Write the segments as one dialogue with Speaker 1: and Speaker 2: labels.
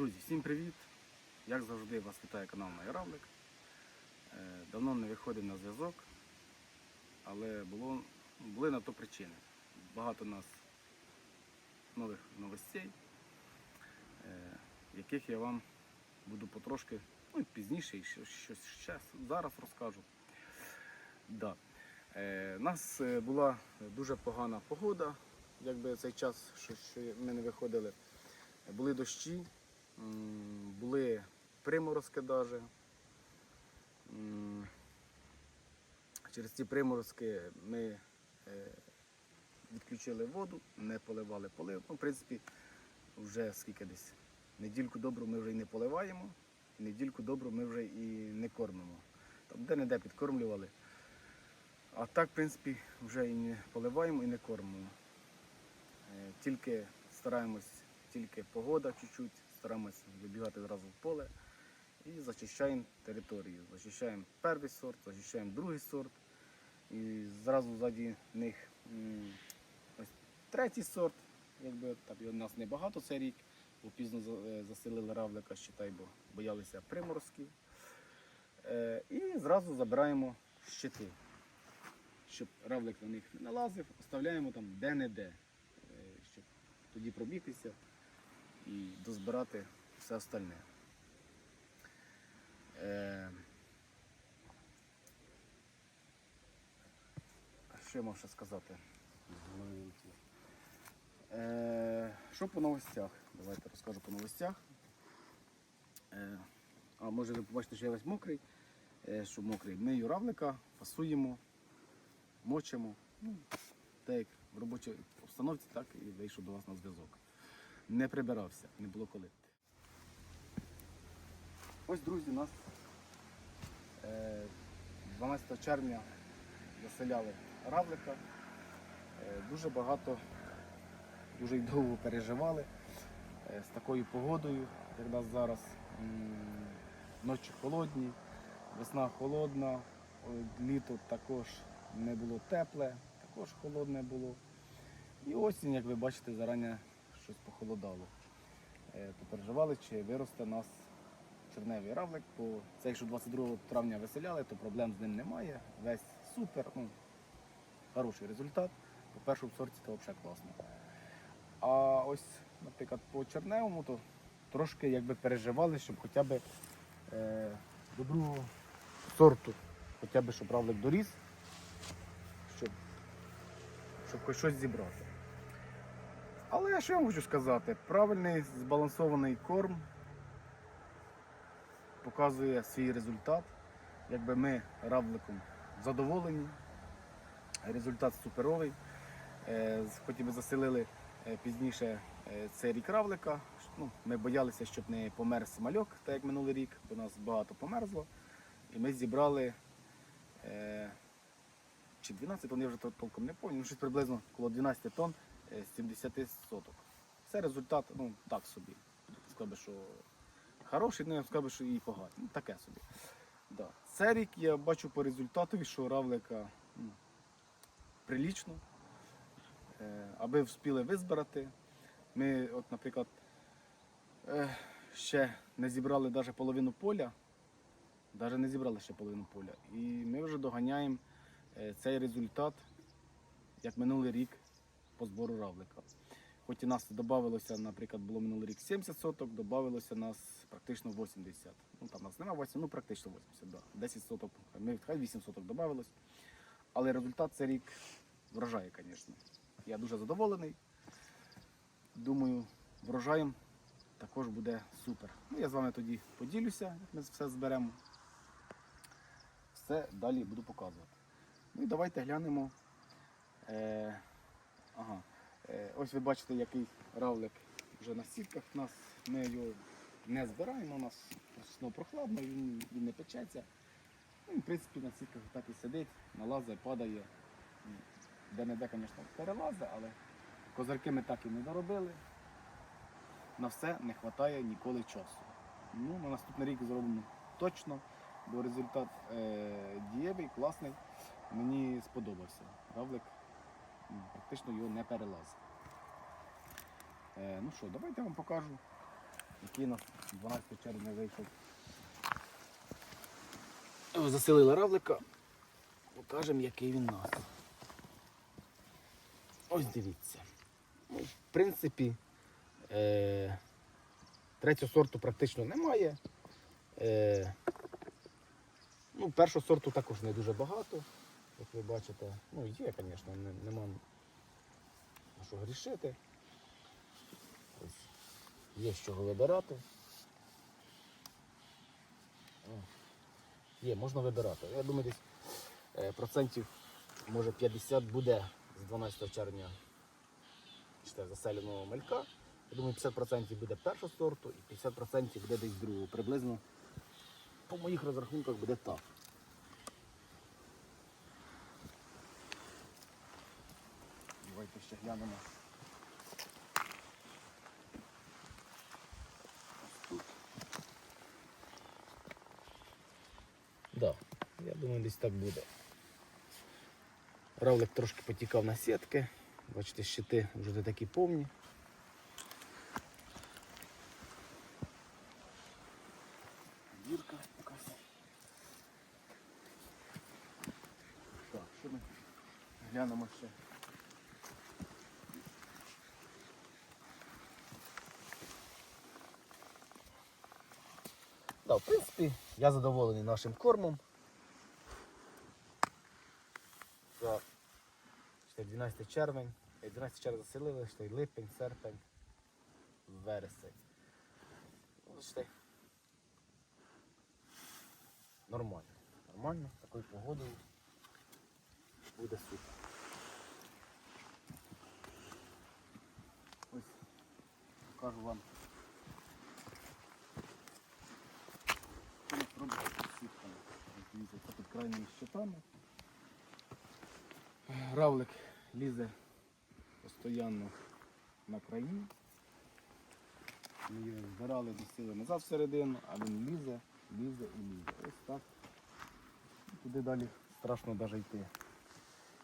Speaker 1: Друзі, всім привіт! Як завжди вас вітає канал Майравлик. Е, Давно не виходив на зв'язок, але було, були на то причини. Багато у нас нових новостей, е, яких я вам буду потрошки ну, пізніше і щось ще зараз розкажу. Да. У нас е, була дуже погана погода, якби цей час, що, ми не виходили. Були дощі, були приморозки навіть. Через ці приморозки ми е, відключили воду, не поливали полив. Ну, в принципі, вже скільки десь. Недільку добру ми вже і не поливаємо, недільку добру ми вже і не кормимо. Там де-не-де підкормлювали. А так, в принципі, вже і не поливаємо, і не кормимо. Е, Тільки стараємось, тільки погода чуть-чуть, стараємось вибігати зразу в поле і зачищаємо територію. Зачищаємо перший сорт, зачищаємо другий сорт. І зразу ззаді них ось третій сорт. Якби так у нас небагато цей рік, бо пізно е, заселили равлика, считай, бо боялися приморозків. Е, І зразу забираємо щити щоб равлик на них не налазив, оставляємо там де-не-де, е, щоб тоді пробігтися і дозбирати все остальне. Е, Що я мав ще сказати? Е, Що по новостях? Давайте розкажу по новостях. Е, А може ви побачите, що я весь мокрий. Е, Що мокрий. Мию равлика, фасуємо, мочимо. Ну, так як в робочій обстановці, так і вийшов до вас на зв'язок. Не прибирався, не було коли. Ось, друзі, нас е, 12 червня заселяли равлика. Е, Дуже багато, дуже й довго переживали е, з такою погодою, як нас зараз. Ночі холодні, весна холодна, літо також не було тепле, також холодне було. І осінь, як ви бачите, зарані щось похолодало. Е, Попереживали, чи виросте нас черневий равлик, бо це якщо 22 травня виселяли, то проблем з ним немає. Весь супер, ну, хороший результат. По першому сорті це взагалі класно. А ось, наприклад, по черневому, то трошки якби переживали, щоб хоча б е, до другого сорту, хоча б щоб равлик доріс, щоб, щоб щось зібрати. Але я вам хочу сказати? Правильний збалансований корм показує свій результат. Якби ми равликом задоволені, результат суперовий. Е, Хоч і ми заселили е, пізніше е, цей рік равлика. Ну, ми боялися, щоб не померз мальок, так як минулий рік, бо нас багато померзло. І ми зібрали чи 12 тонн, я вже толком не пам'ятаю, ну щось приблизно коло 12 тонн 70 соток. Це результат, ну так собі. Сказав би, що хороший, ну я сказав, би, що і поганий. Ну, таке собі. Да. Цей рік я бачу по результатові, що равлика ну, прилічно. Е, аби вспіли визбирати. Ми, от, наприклад, е, ще не зібрали навіть половину поля, навіть не зібрали ще половину поля. І ми вже доганяємо е, цей результат, як минулий рік по збору равлика. Хоч і нас додавалося, наприклад, було минулий рік 70 соток, додавалося нас практично 80. Ну там нас немає 80, ну практично 80, да. 10 соток, ми хай 8 соток додавалось. Але результат цей рік вражає, звісно. Я дуже задоволений. Думаю, врожаєм також буде супер. Ну, я з вами тоді поділюся, як ми все зберемо. Все далі буду показувати. Ну і давайте глянемо. Е, ага. Е, ось ви бачите, який равлик вже на сітках у нас. Ми його не збираємо, у нас знову прохладно, він, він не печеться. Ну, в принципі, на сітках так і сидить, налазить, падає. Де-не-де, звісно, перелазить, але козарки ми так і не доробили. На все не вистачає ніколи часу. Ну, на наступний рік зробимо точно, бо результат е, дієвий, класний. Мені сподобався. Равлик практично його не перелазить. Е, ну що, давайте я вам покажу який нас 12 червня вийшов. Заселили равлика. Покажемо, який він нас. Ось дивіться. Ну, в принципі, е- третього сорту практично немає. Е- ну, першого сорту також не дуже багато, як ви бачите. Ну, є, звісно, не, нема на що грішити. Ось. Є з чого вибирати. Є, можна вибирати. Я думаю, десь е, процентів, може 50 буде з 12 червня читаю, заселеного малька. Я думаю, 50% буде першого сорту і 50% буде десь другого. Приблизно по моїх розрахунках буде так. Давайте ще глянемо. Да, я думаю, десь так буде. Равлик трошки потікав на сітки. Бачите, щити вже не такі повні. Дірка якась. Так, що ми глянемо ще. Да, в принципі, я задоволений нашим кормом. За ще 12 червень, е, 12 червня заселили, ще й липень, серпень, вересень. Ну, ще Нормально. Нормально, такою погодою буде супер. Ось покажу вам. Що ми робимо з сітками. Ось Дивіться, це під крайніми щитами. Равлик лізе постійно на краї. Ми його збирали, носили назад всередину, а він лізе, лізе і лізе. Ось так. Туди далі страшно навіть йти.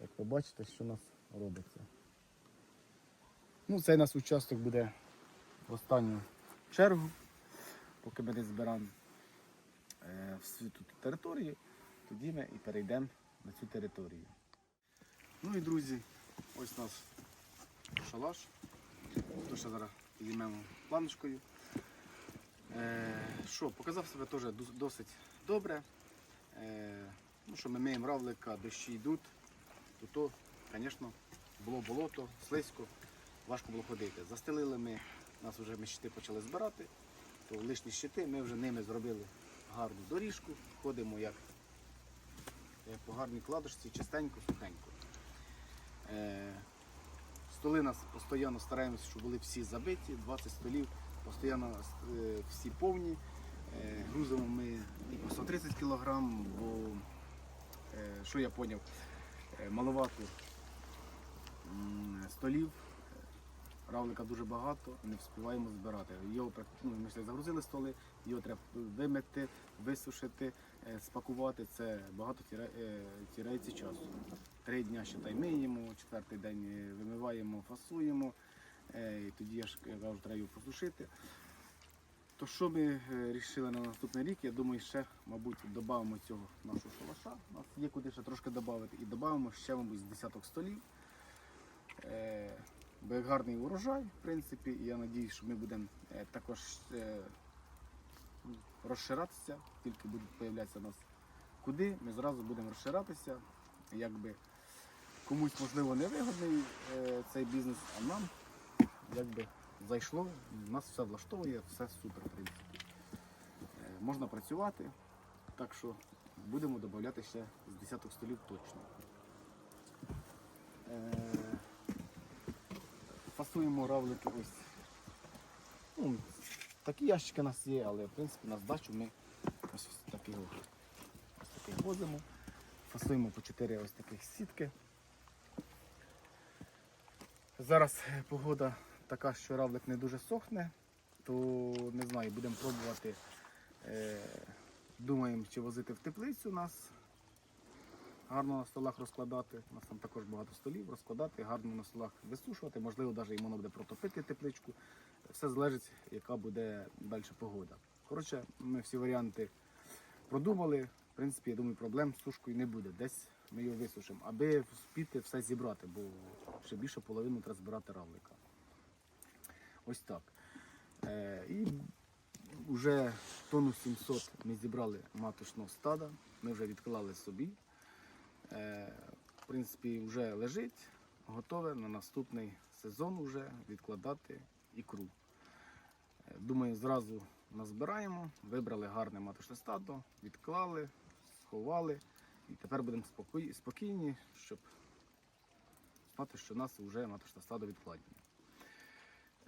Speaker 1: Як ви бачите, що у нас робиться. Ну, цей нас участок буде в останню чергу, поки ми не збираємо е, всю тут територію, тоді ми і перейдемо на цю територію. Ну і друзі, ось у нас шалаш. То ще зараз підіймемо планочкою. Е, що, показав себе теж досить добре. Е, ну, що ми миємо равлика, дощі йдуть, то то, звісно, було болото, слизько, важко було ходити. Застелили ми, нас вже ми щити почали збирати, то лишні щити ми вже ними зробили гарну доріжку, ходимо як по гарній кладочці, чистенько, сухенько. Е, Столи нас постійно стараємося, щоб були всі забиті, 20 столів, постійно е, всі повні. Е, Грузимо ми по 130 кг, бо що я зрозумів, маловато столів, равлика дуже багато, не встигаємо збирати. Його ну, ми загрузили столи, його треба вимити, висушити, спакувати. Це багато тіра- е, часу. Три дні ще миємо, четвертий день е, вимиваємо, фасуємо. е, І тоді я ж кажу, треба його посушити. То що ми вирішили на наступний рік? Я думаю, ще, мабуть, додамо цього нашого шалаша. У нас є куди ще трошки додати. І додамо ще, мабуть, з десяток столів. Е, Бо як гарний урожай, в принципі, і я сподіваюся, що ми будемо е, також е, розширатися, тільки будуть з'являтися у нас куди, ми зразу будемо розширатися. Якби комусь можливо не вигодний е, цей бізнес, а нам якби зайшло, нас все влаштовує, все супер, в принципі. Е, можна працювати, так що будемо додати ще з десяток столів точно. Е, фасуємо равлики ось. Ну, такі ящики у нас є, але в принципі на здачу ми ось такий, ось такий возимо. Фасуємо по 4 ось таких сітки. Зараз погода така, що равлик не дуже сохне, то не знаю, будемо пробувати. Е, думаємо, чи возити в теплицю у нас. Гарно на столах розкладати. У нас там також багато столів, розкладати, гарно на столах висушувати. Можливо, навіть і буде протопити тепличку, все залежить, яка буде далі погода. Коротше, ми всі варіанти продумали. В принципі, я думаю, проблем з сушкою не буде. Десь ми його висушимо, аби вспіти все зібрати, бо ще більше половину треба збирати равлика. Ось так. Е, і вже тонну 700 ми зібрали маточного стада, ми вже відклали собі. Е, в принципі, вже лежить, готове на наступний сезон вже відкладати ікру. Е, Думаю, зразу назбираємо, вибрали гарне маточне стадо, відклали, сховали. І тепер будемо спокій- спокійні, щоб знати, що у нас вже маточне стадо відкладені.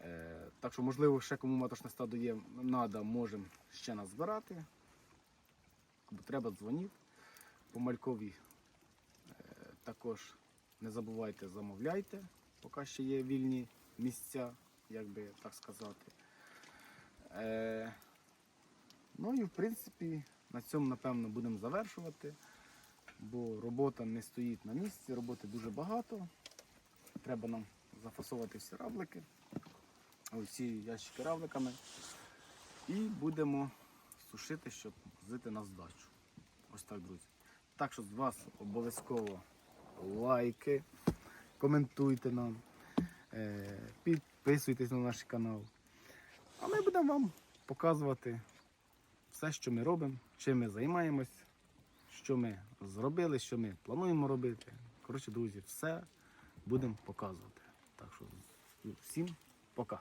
Speaker 1: Е, так що, можливо, ще кому маточне стадо є, треба, можемо ще назбирати. Бо треба дзвонів. По малькові е, також не забувайте, замовляйте, поки ще є вільні місця, як би так сказати. Е, ну і в принципі на цьому, напевно, будемо завершувати, бо робота не стоїть на місці, роботи дуже багато. Треба нам зафасувати всі равлики, всі ящики равликами. І будемо сушити, щоб зити на здачу. Ось так, друзі. Так що з вас обов'язково лайки, коментуйте нам, е, підписуйтесь на наш канал. А ми будемо вам показувати все, що ми робимо, чим ми займаємось, що ми зробили, що ми плануємо робити. Коротше, друзі, все будемо показувати. Так що всім пока.